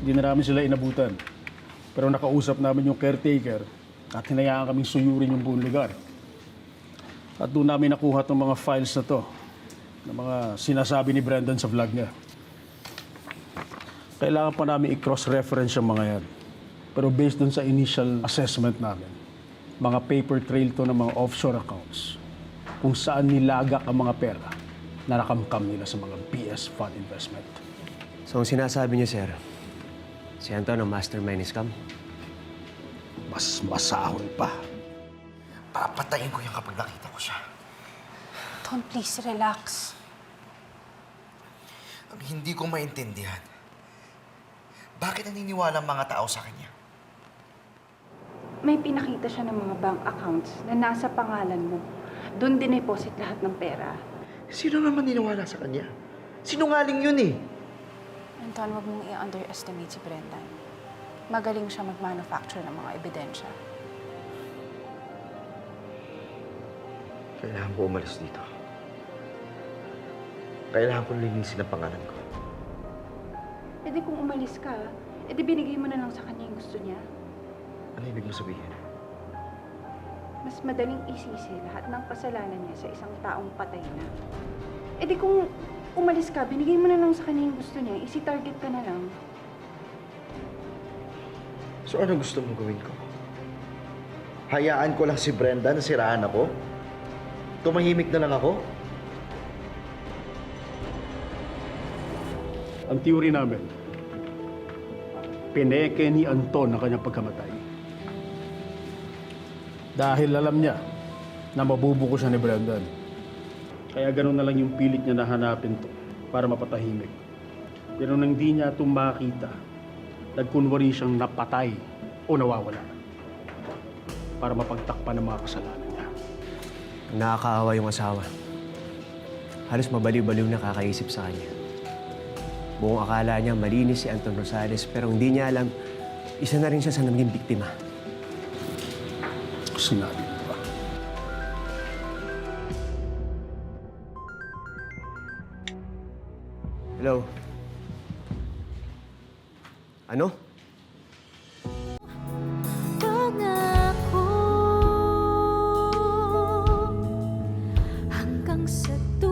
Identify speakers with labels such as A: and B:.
A: Hindi na namin sila inabutan. Pero nakausap namin yung caretaker at hinayaan kaming suyurin yung buong lugar. At doon namin nakuha itong mga files na to, ng mga sinasabi ni Brendan sa vlog niya. Kailangan pa namin i-cross-reference yung mga yan. Pero based dun sa initial assessment namin, mga paper trail to ng mga offshore accounts kung saan nilagak ang mga pera na nakamkam nila sa mga BS fund investment.
B: So, ang sinasabi niyo, sir, si Anton ang mastermind ni scam?
A: Mas masahol pa.
C: Papatayin ko yan kapag nakita ko siya.
D: Ton, please, relax.
C: Ang hindi ko maintindihan, bakit naniniwala ang mga tao sa kanya?
E: May pinakita siya ng mga bank accounts na nasa pangalan mo. Doon dineposit lahat ng pera.
C: Sino naman niniwala sa kanya? Sinungaling yun eh.
D: Anton, wag mong i-underestimate si Brendan. Magaling siya mag-manufacture ng mga ebidensya.
C: Kailangan ko umalis dito. Kailangan ko linisin ang pangalan ko.
E: E di kung umalis ka, e di binigay mo na lang sa kanya yung gusto niya.
C: Ano ibig mo sabihin?
E: Mas madaling isisi lahat ng kasalanan niya sa isang taong patay na. E di kung umalis ka, binigay mo na lang sa kanya yung gusto niya, isi-target ka na lang.
C: So ano gusto mong gawin ko? Hayaan ko lang si Brenda na siraan ako? Tumahimik na lang ako?
A: Ang theory namin, pineke ni Anton ang kanyang pagkamatay. Dahil alam niya na mabubuko siya ni Brendan. Kaya ganun na lang yung pilit niya na hanapin to para mapatahimik. Pero nang di niya ito makita, nagkunwari siyang napatay o nawawala para mapagtakpan ng mga kasalanan niya.
B: Nakakaawa yung asawa. Halos mabaliw-baliw na kakaisip sa kanya. Buong akala niya malinis si Anton Rosales pero hindi niya alam isa na rin siya sa naging biktima.
A: Sinabi
B: Hello? Ano? Pangako hanggang sa tuloy.